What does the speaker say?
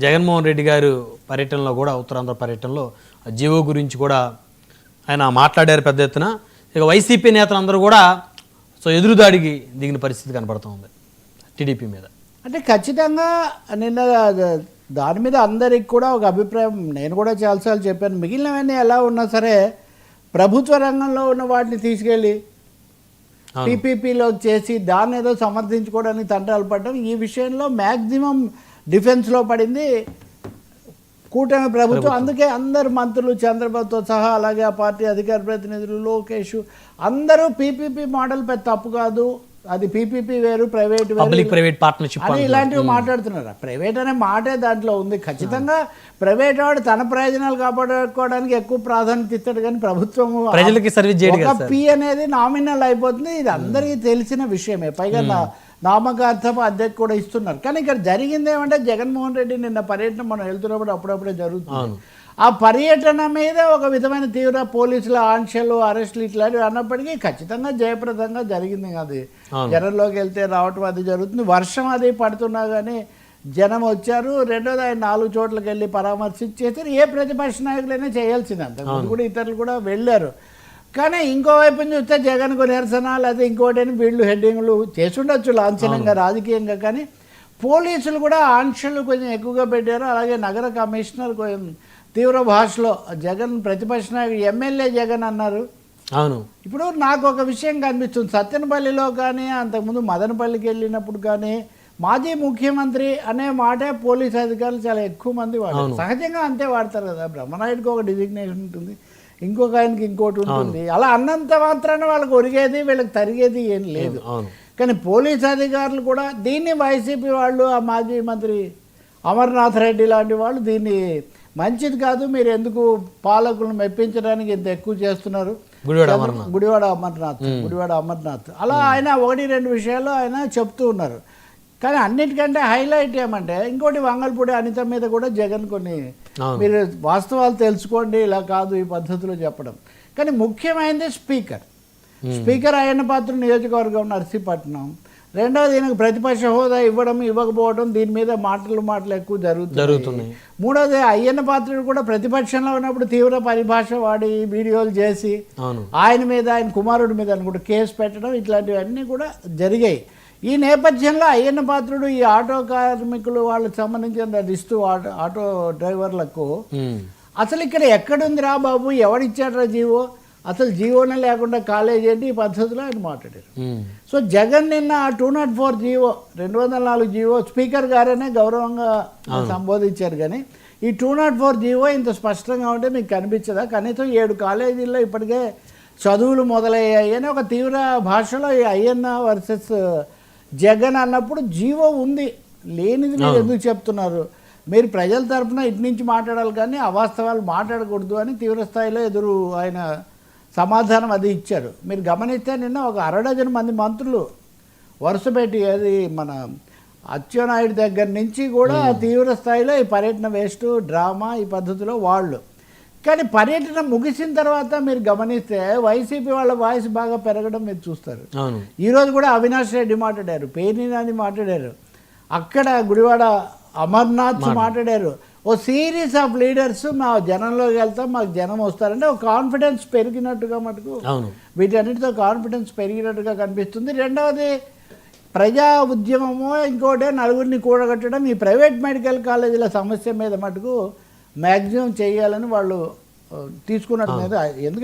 జగన్మోహన్ రెడ్డి గారు పర్యటనలో కూడా ఉత్తరాంధ్ర పర్యటనలో జీవో గురించి కూడా ఆయన మాట్లాడారు పెద్ద ఎత్తున ఇక వైసీపీ నేతలందరూ కూడా సో ఎదురుదాడికి దిగిన పరిస్థితి కనబడుతోంది టీడీపీ మీద అంటే ఖచ్చితంగా నిన్న దాని మీద అందరికి కూడా ఒక అభిప్రాయం నేను కూడా చాలాసార్లు చెప్పాను మిగిలినవన్నీ ఎలా ఉన్నా సరే ప్రభుత్వ రంగంలో ఉన్న వాటిని తీసుకెళ్ళి. పీపీపీలో చేసి దాన్ని ఏదో సమర్థించుకోవడానికి తంటాలు పడడం ఈ విషయంలో మ్యాక్సిమం డిఫెన్స్లో పడింది. కూటమి ప్రభుత్వం. అందుకే అందరు మంత్రులు చంద్రబాబుతో సహా అలాగే ఆ పార్టీ అధికార ప్రతినిధులు లోకేష్ అందరూ పీపీపీ మోడల్ పెద్ద తప్పు కాదు. అది పీపీపీ వేరు ప్రైవేట్ పబ్లిక్ ప్రైవేట్ పార్ట్నర్షిప్ అని ఇలాంటివి మాట్లాడుతున్నారు. ప్రైవేట్ అనే మాటే దాంట్లో ఉంది. ఖచ్చితంగా ప్రైవేట్ వాడు తన ప్రయోజనాలు కాపాడుకోవడానికి ఎక్కువ ప్రాధాన్యత ఇస్తాడు కానీ ప్రభుత్వం ప్రజలకి సర్వీస్ చేయడు పి అనేది నామినల్ అయిపోతుంది. ఇది అందరికీ తెలిసిన విషయమే. పైగా నా నామకార్థపు అద్దెకు కూడా ఇస్తున్నారు. కానీ ఇక్కడ జరిగింది ఏమంటే జగన్మోహన్ రెడ్డి నిన్న పర్యటన మనం వెళ్తున్నప్పుడు అప్పుడప్పుడే జరుగుతుంది. ఆ పర్యటన మీద ఒక విధమైన తీవ్ర పోలీసుల ఆంక్షలు అరెస్టులు ఇట్లాంటివి అన్నప్పటికీ ఖచ్చితంగా జయప్రదంగా జరిగింది అది. జనంలోకి వెళ్తే రావటం అది జరుగుతుంది. వర్షం అది పడుతున్నా కానీ జనం వచ్చారు. రెండోది ఆయన నాలుగు చోట్లకి వెళ్ళి పరామర్శించేసారు ఏ ప్రతిపక్ష నాయకులైనా చేయాల్సింది అంతకుముందు కూడా ఇతరులు కూడా వెళ్ళారు. కానీ ఇంకోవైపు చూస్తే జగన్కు నిరసన లేదా ఇంకోటి అని వీళ్ళు హెడ్డింగ్లు చేసుండొచ్చు లాంఛనంగా రాజకీయంగా. కానీ పోలీసులు కూడా ఆంక్షలు కొంచెం ఎక్కువగా పెట్టారు. అలాగే నగర కమిషనర్ కొంచెం తీవ్ర భాషలో జగన్ ప్రతిపక్ష నాయకుడు ఎమ్మెల్యే జగన్ అన్నారు. అవును. ఇప్పుడు నాకు ఒక విషయం కనిపిస్తుంది. సత్తెనపల్లిలో కానీ అంతకుముందు మదనపల్లికి వెళ్ళినప్పుడు కానీ మాజీ ముఖ్యమంత్రి అనే మాటే పోలీస్ అధికారులు చాలా ఎక్కువ మంది వాడారు. సహజంగా అంతే వాడతారు కదా. బ్రహ్మనాయుడికి ఒక డిజిగ్నేషన్ ఉంటుంది. ఇంకొక ఆయనకి ఇంకోటి ఉంటుంది. అలా అన్నంత మాత్రాన వాళ్ళకి ఒరిగేది వీళ్ళకి తరిగేది ఏం లేదు. కానీ పోలీస్ అధికారులు కూడా దీన్ని వైసీపీ వాళ్ళు ఆ మాజీ మంత్రి అమర్నాథ్ రెడ్డి లాంటి వాళ్ళు దీన్ని మంచిది కాదు మీరు ఎందుకు పాలకులను మెప్పించడానికి ఇంత ఎక్కువ చేస్తున్నారు? గుడివాడ అమర్నాథ్. గుడివాడ అమర్నాథ్ అలా ఆయన ఒకటి రెండు విషయాలు ఆయన చెప్తూ ఉన్నారు. కానీ అన్నిటికంటే హైలైట్ ఏమంటే ఇంకోటి వంగల్పూడి అనిత మీద కూడా జగన్ కొన్ని. మీరు వాస్తవాలు తెలుసుకోండి ఇలా కాదు ఈ పద్ధతిలో చెప్పడం. కానీ ముఖ్యమైనది స్పీకర్. స్పీకర్ అయ్యన్న పాత్ర నియోజకవర్గం నర్సీపట్నం. రెండవది ఈయనకు ప్రతిపక్ష హోదా ఇవ్వడం ఇవ్వకపోవడం దీని మీద మాటలు మాటలు ఎక్కువ జరుగుతుంది జరుగుతున్నాయి. మూడవది అయ్యన్న పాత్రుడు కూడా ప్రతిపక్షంలో ఉన్నప్పుడు తీవ్ర పరిభాష వాడి వీడియోలు చేసి ఆయన మీద ఆయన కుమారుడి మీద అనుకుంటా కేసు పెట్టడం ఇట్లాంటివన్నీ కూడా జరిగాయి. ఈ నేపథ్యంలో అయ్యన్న పాత్రుడు ఈ ఆటో కార్మికులు వాళ్ళకి సంబంధించిన ఇస్తూ ఆటో ఆటో డ్రైవర్లకు. అసలు ఇక్కడ ఎక్కడుందిరా బాబు? ఎవడిచ్చాడ్రా జీవో? అసలు జీవోనే లేకుండా కాలేజ్ ఏంటి? ఈ పద్ధతిలో ఆయన మాట్లాడారు. సో జగన్ నిన్న టూ నాట్ ఫోర్ జీవో రెండు వందల నాలుగు జీవో స్పీకర్ గారనే గౌరవంగా సంబోధించారు కానీ ఈ టూ నాట్ ఫోర్ జీవో ఇంత స్పష్టంగా ఉంటే మీకు కనిపించదా? కనీసం ఏడు కాలేజీల్లో ఇప్పటికే చదువులు మొదలయ్యాయి అని ఒక తీవ్ర భాషలో ఈ అయ్యన్న వర్సెస్ జగన్ అన్నప్పుడు జీవో ఉంది. లేనిది మీరు ఎందుకు చెప్తున్నారు? మీరు ప్రజల తరఫున ఇటు నుంచి మాట్లాడాలి కానీ అవాస్తవాలు మాట్లాడకూడదు అని తీవ్ర స్థాయిలో ఎదురు ఆయన సమాధానం అది ఇచ్చారు. మీరు గమనిస్తే నిన్న ఒక అరడజన్ మంది మంత్రులు వరుస పెట్టి అది మన అచ్చెన్నాయుడు దగ్గర నుంచి కూడా తీవ్ర స్థాయిలో ఈ పర్యటన వేస్ట్ డ్రామా ఈ పద్ధతిలో వాళ్ళు కానీ పర్యటన ముగిసిన తర్వాత మీరు గమనిస్తే వైసీపీ వాళ్ళ వాయిస్ బాగా పెరగడం మీరు చూస్తారు. ఈరోజు కూడా అవినాష్ రెడ్డి మాట్లాడారు పేర్ని నాని మాట్లాడారు అక్కడ గుడివాడ అమర్నాథ్ మాట్లాడారు. ఓ సిరీస్ ఆఫ్ లీడర్స్ మా జనంలోకి వెళ్తాం మాకు జనం వస్తారంటే ఒక కాన్ఫిడెన్స్ పెరిగినట్టుగా మటుకు వీటన్నిటితో కాన్ఫిడెన్స్ పెరిగినట్టుగా కనిపిస్తుంది. రెండవది ప్రజా ఉద్యమము ఇంకోటి నలుగురిని కూడగట్టడం ఈ ప్రైవేట్ మెడికల్ కాలేజీల సమస్య మీద మటుకు మ్యాక్సిమం చేయాలని వాళ్ళు తీసుకున్నట్టు మీద ఎందుకంటే